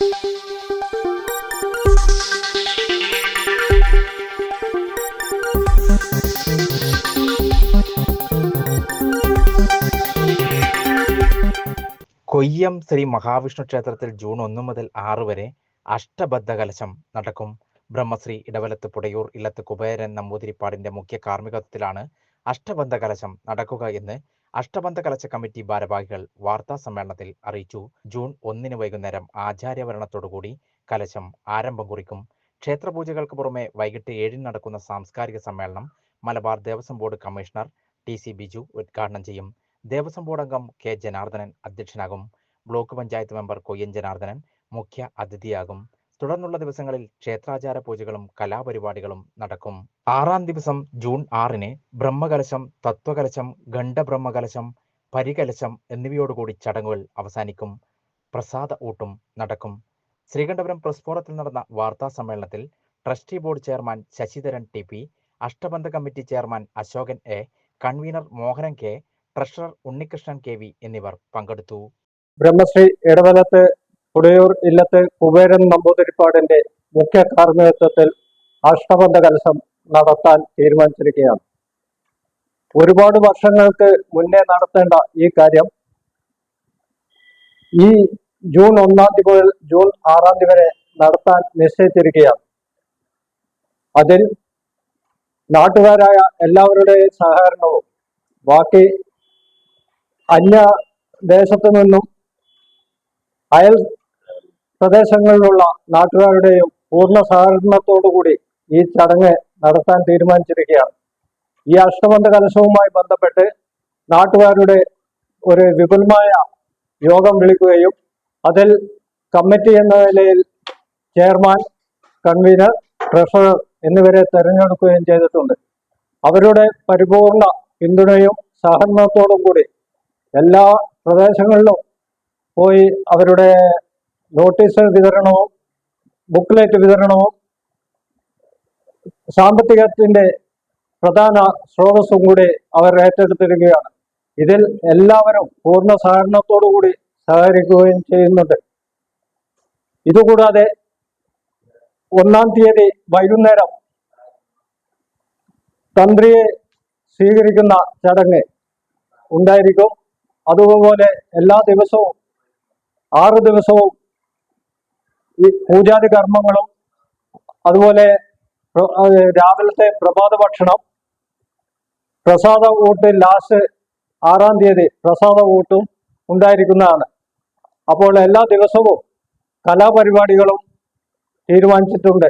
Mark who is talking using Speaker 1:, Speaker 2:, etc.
Speaker 1: കൊയ്യം ശ്രീ മഹാവിഷ്ണു ക്ഷേത്രത്തിൽ ജൂൺ ഒന്ന് മുതൽ ആറ് വരെ അഷ്ടബദ്ധ കലശം നടക്കും. ബ്രഹ്മശ്രീ ഇടവലത്ത് പുടയൂർ ഇല്ലത്ത് കുബേരൻ നമ്പൂതിരിപ്പാടിന്റെ മുഖ്യ കാർമ്മികത്വത്തിലാണ് അഷ്ടബന്ധ കലശം നടക്കുക എന്ന് അഷ്ടബന്ധ കലശ കമ്മിറ്റി ഭാരവാഹികൾ വാർത്താ സമ്മേളനത്തിൽ അറിയിച്ചു. ജൂൺ ഒന്നിന് വൈകുന്നേരം ആചാര്യവരണത്തോടുകൂടി കലശം ആരംഭം കുറിക്കും. ക്ഷേത്രപൂജകൾക്ക് പുറമെ വൈകിട്ട് ഏഴിന് നടക്കുന്ന സാംസ്കാരിക സമ്മേളനം Malabar Devaswom board commissioner T C Biju ഉദ്ഘാടനം ചെയ്യും. ദേവസ്വം ബോർഡ് അംഗം കെ ജനാർദ്ദനൻ അധ്യക്ഷനാകും. ബ്ലോക്ക് പഞ്ചായത്ത് മെമ്പർ കൊയ്യൻ ജനാർദ്ദനൻ മുഖ്യ അതിഥിയാകും. തുടർന്നുള്ള ദിവസങ്ങളിൽ ക്ഷേത്രാചാര പൂജകളും കലാപരിപാടികളും നടക്കും. ആറാം ദിവസം ജൂൺ ആറിന് ബ്രഹ്മകലശം തത്വകലശം ഖണ്ഡബ്രഹ്മകലശം പരികലശം എന്നിവയോടുകൂടി ചടങ്ങുകൾ അവസാനിക്കും. പ്രസാദ ഊട്ടും നടക്കും. ശ്രീകണ്ഠപുരം പ്രസ് ഫോറത്തിൽ നടന്ന വാർത്താ സമ്മേളനത്തിൽ trustee board chairman Sasidharan T P Ashtabandha committee chairman Ashokan A convener Mohanan K treasurer Unnikrishnan K V എന്നിവർ പങ്കെടുത്തു.
Speaker 2: ബ്രഹ്മശ്രീ ഇടവലത്ത് പുടയൂർ ഇല്ലത്ത് കുബേരൻ നമ്പൂതിരിപ്പാടിന്റെ മുഖ്യ കാർമ്മികത്വത്തിൽ അഷ്ടബന്ധ കലശം നടത്താൻ തീരുമാനിച്ചിരിക്കുകയാണ്. ഒരുപാട് വർഷങ്ങൾക്ക് മുന്നേ നടത്തേണ്ട ഈ കാര്യം ഈ ജൂൺ ഒന്നാം തീയതി മുതൽ ജൂൺ ആറാം തീയതി വരെ നടത്താൻ നിശ്ചയിച്ചിരിക്കുകയാണ്. അതിൽ നാട്ടുകാരായ എല്ലാവരുടെയും സഹകരണവും ബാക്കി അന്യദേശത്തു നിന്നും അയൽ പ്രദേശങ്ങളിലുള്ള നാട്ടുകാരുടെയും പൂർണ സഹകരണത്തോടുകൂടി ഈ ചടങ്ങ് നടത്താൻ തീരുമാനിച്ചിരിക്കുകയാണ്. ഈ അഷ്ടബന്ധ കലശവുമായി ബന്ധപ്പെട്ട് നാട്ടുകാരുടെ ഒരു വിപുലമായ യോഗം വിളിക്കുകയും അതിൽ കമ്മിറ്റി എന്ന നിലയിൽ ചെയർമാൻ കൺവീനർ ട്രഷറർ എന്നിവരെ തെരഞ്ഞെടുക്കുകയും ചെയ്തിട്ടുണ്ട്. അവരുടെ പരിപൂർണ പിന്തുണയും സഹകരണത്തോടും കൂടി എല്ലാ പ്രദേശങ്ങളിലും പോയി അവരുടെ നോട്ടീസ് വിതരണവും ബുക്ക്ലെറ്റ് വിതരണവും സാമ്പത്തികത്തിന്റെ പ്രധാന സ്രോതസ്സും കൂടി അവർ ഏറ്റെടുത്തിരിക്കുകയാണ്. ഇതിൽ എല്ലാവരും പൂർണ സഹകരണത്തോടുകൂടി സഹകരിക്കുകയും ചെയ്യുന്നുണ്ട്. ഇതുകൂടാതെ ഒന്നാം തീയതി വൈകുന്നേരം തന്ത്രിയെ സ്വീകരിക്കുന്ന ചടങ്ങ് ഉണ്ടായിരിക്കും. അതുപോലെ എല്ലാ ദിവസവും ആറ് ദിവസവും ഈ പൂജാതി കർമ്മങ്ങളും അതുപോലെ രാവിലത്തെ പ്രഭാത ഭക്ഷണം പ്രസാദ വോട്ട് ലാസ്റ്റ് ആറാം തീയതി പ്രസാദ വോട്ടും ഉണ്ടായിരിക്കുന്നതാണ്. അപ്പോൾ എല്ലാ ദിവസവും കലാപരിപാടികളും തീരുമാനിച്ചിട്ടുണ്ട്.